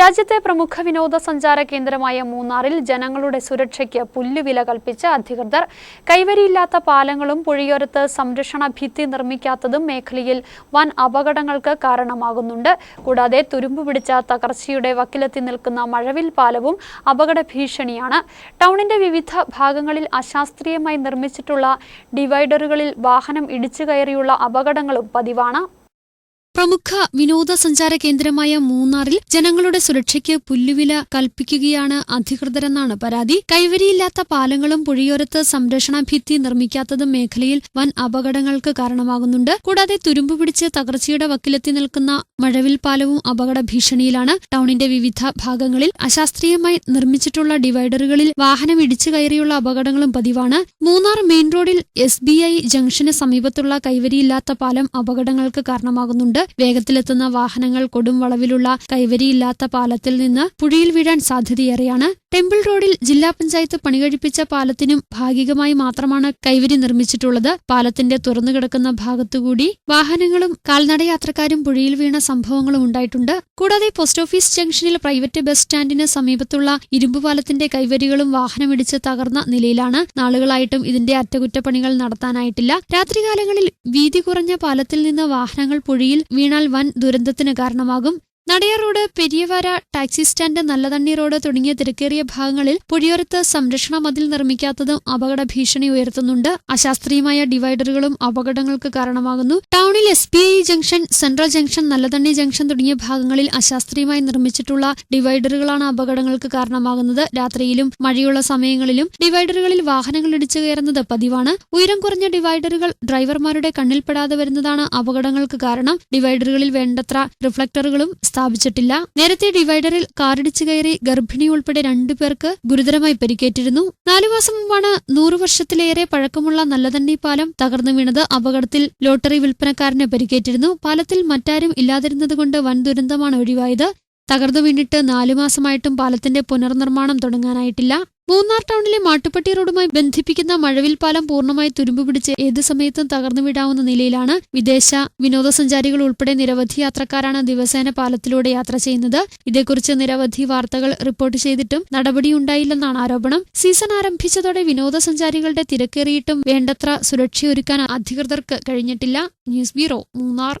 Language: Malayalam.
രാജ്യത്തെ പ്രമുഖ വിനോദസഞ്ചാര കേന്ദ്രമായ മൂന്നാറിൽ ജനങ്ങളുടെ സുരക്ഷയ്ക്ക് പുല്ലുവില കൽപ്പിച്ച അധികൃതർ കൈവരിയില്ലാത്ത പാലങ്ങളും പുഴയോരത്ത് സംരക്ഷണ ഭിത്തി നിർമ്മിക്കാത്തതും മേഖലയിൽ വൻ അപകടങ്ങൾക്ക് കാരണമാകുന്നുണ്ട്. കൂടാതെ തുരുമ്പ് പിടിച്ച തകർച്ചയുടെ വക്കിലെത്തി നിൽക്കുന്ന മഴവിൽ പാലവും അപകട ഭീഷണിയാണ്. ടൗണിന്റെ വിവിധ ഭാഗങ്ങളിൽ അശാസ്ത്രീയമായി നിർമ്മിച്ചിട്ടുള്ള ഡിവൈഡറുകളിൽ വാഹനം ഇടിച്ചു കയറിയുള്ള അപകടങ്ങളും പതിവാണ്. പ്രമുഖ വിനോദസഞ്ചാര കേന്ദ്രമായ മൂന്നാറിൽ ജനങ്ങളുടെ സുരക്ഷയ്ക്ക് പുല്ലുവില കൽപ്പിക്കുകയാണ് അധികൃതരെന്നാണ് പരാതി. കൈവരിയില്ലാത്ത പാലങ്ങളും പുഴയോരത്ത് സംരക്ഷണ ഭിത്തി നിർമ്മിക്കാത്തതും മേഖലയിൽ വൻ അപകടങ്ങൾക്ക് കാരണമാകുന്നുണ്ട്. കൂടാതെ തുരുമ്പ് പിടിച്ച് തകർച്ചയുടെ വക്കിലെത്തി നിൽക്കുന്ന മഴവിൽ പാലവും അപകട ഭീഷണിയിലാണ് ടൗണിന്റെ വിവിധ ഭാഗങ്ങളിൽ അശാസ്ത്രീയമായി നിർമ്മിച്ചിട്ടുള്ള ഡിവൈഡറുകളിൽ വാഹനം ഇടിച്ചു കയറിയുള്ള അപകടങ്ങളും പതിവാണ്. മൂന്നാർ മെയിൻ റോഡിൽ എസ് ജംഗ്ഷന് സമീപത്തുള്ള കൈവരിയില്ലാത്ത പാലം അപകടങ്ങൾക്ക് കാരണമാകുന്നുണ്ട്. വേഗത്തിലെത്തുന്ന വാഹനങ്ങൾ കൊടും വളവിലുള്ള കൈവരിയില്ലാത്ത പാലത്തിൽ നിന്ന് പുഴയിൽ വീഴാൻ സാധ്യതയേറെയാണ്. ടെമ്പിൾ റോഡിൽ ജില്ലാ പഞ്ചായത്ത് പണികഴിപ്പിച്ച പാലത്തിനും ഭാഗികമായി മാത്രമാണ് കൈവരി നിർമ്മിച്ചിട്ടുള്ളത്. പാലത്തിന്റെ തുറന്നുകിടക്കുന്ന ഭാഗത്തുകൂടി വാഹനങ്ങളും കാൽനടയാത്രക്കാരും പുഴയിൽ വീണ സംഭവങ്ങളും ഉണ്ടായിട്ടുണ്ട്. കൂടാതെ പോസ്റ്റ് ഓഫീസ് ജംഗ്ഷനിൽ പ്രൈവറ്റ് ബസ് സ്റ്റാൻഡിന് സമീപത്തുള്ള ഇരുമ്പു പാലത്തിന്റെ കൈവരികളും വാഹനമിടിച്ച് തകർന്ന നിലയിലാണ്. നാളുകളായിട്ടും ഇതിന്റെ അറ്റകുറ്റപ്പണികൾ നടത്താനായിട്ടില്ല. രാത്രികാലങ്ങളിൽ വീതി കുറഞ്ഞ പാലത്തിൽ നിന്ന് വാഹനങ്ങൾ പുഴയിൽ വീണാൽ വൻ ദുരന്തത്തിന് കാരണമാകും. Nadayar road Periyavara taxi stand Nallathanni road തുടങ്ങിയ തിരക്കേറിയ ഭാഗങ്ങളിൽ പുഴയോരത്ത് സംരക്ഷണ മതിൽ നിർമ്മിക്കാത്തതും അപകട ഭീഷണി ഉയർത്തുന്നുണ്ട്. അശാസ്ത്രീയമായ ഡിവൈഡറുകളും അപകടങ്ങൾക്ക് കാരണമാകുന്നു. ടൗണിൽ S B I junction central junction Nallathanni junction തുടങ്ങിയ ഭാഗങ്ങളിൽ അശാസ്ത്രീയമായി നിർമ്മിച്ചിട്ടുള്ള ഡിവൈഡറുകളാണ് അപകടങ്ങൾക്ക് കാരണമാകുന്നത്. രാത്രിയിലും മഴയുള്ള സമയങ്ങളിലും ഡിവൈഡറുകളിൽ വാഹനങ്ങൾ ഇടിച്ചു കയറുന്നത് പതിവാണ്. ഉയരം കുറഞ്ഞ ഡിവൈഡറുകൾ ഡ്രൈവർമാരുടെ കണ്ണിൽപ്പെടാതെ വരുന്നതാണ് അപകടങ്ങൾക്ക് കാരണം. ഡിവൈഡറുകളിൽ വേണ്ടത്ര റിഫ്ലക്ടറുകളും സ്ഥാപിച്ചിട്ടില്ല. നേരത്തെ ഡിവൈഡറിൽ കാറിടിച്ചു കയറി ഗർഭിണി ഉൾപ്പെടെ രണ്ടുപേർക്ക് ഗുരുതരമായി പരിക്കേറ്റിരുന്നു. നാലു മാസം മുമ്പാണ് നൂറു വർഷത്തിലേറെ പഴക്കമുള്ള നല്ലതണ്ണി പാലം തകർന്നു വീണത് അപകടത്തിൽ ലോട്ടറി വിൽപ്പനക്കാരന് പരിക്കേറ്റിരുന്നു. പാലത്തിൽ മറ്റാരും ഇല്ലാതിരുന്നതുകൊണ്ട് വൻ ദുരന്തമാണ് ഒഴിവായത്. തകർന്നു വീണിട്ട് നാലു മാസമായിട്ടും പാലത്തിന്റെ പുനർനിർമ്മാണം തുടങ്ങാനായിട്ടില്ല. മൂന്നാർ ടൗണിലെ മാട്ടുപ്പെട്ടി റോഡുമായി ബന്ധിപ്പിക്കുന്ന മഴവിൽ പാലം പൂർണമായി തുരുമ്പ് പിടിച്ച് ഏത് സമയത്തും തകർന്നു വീടാവുന്ന നിലയിലാണ് വിദേശ വിനോദസഞ്ചാരികൾ ഉൾപ്പെടെ നിരവധി യാത്രക്കാരാണ് ദിവസേന പാലത്തിലൂടെ യാത്ര ചെയ്യുന്നത്. ഇതേക്കുറിച്ച് നിരവധി വാർത്തകൾ റിപ്പോർട്ട് ചെയ്തിട്ടും നടപടിയുണ്ടായില്ലെന്നാണ് ആരോപണം. സീസൺ ആരംഭിച്ചതോടെ വിനോദസഞ്ചാരികളുടെ തിരക്കേറിയിട്ടും വേണ്ടത്ര സുരക്ഷയൊരുക്കാൻ അധികൃതർക്ക് കഴിഞ്ഞിട്ടില്ല. News bureau Munnar.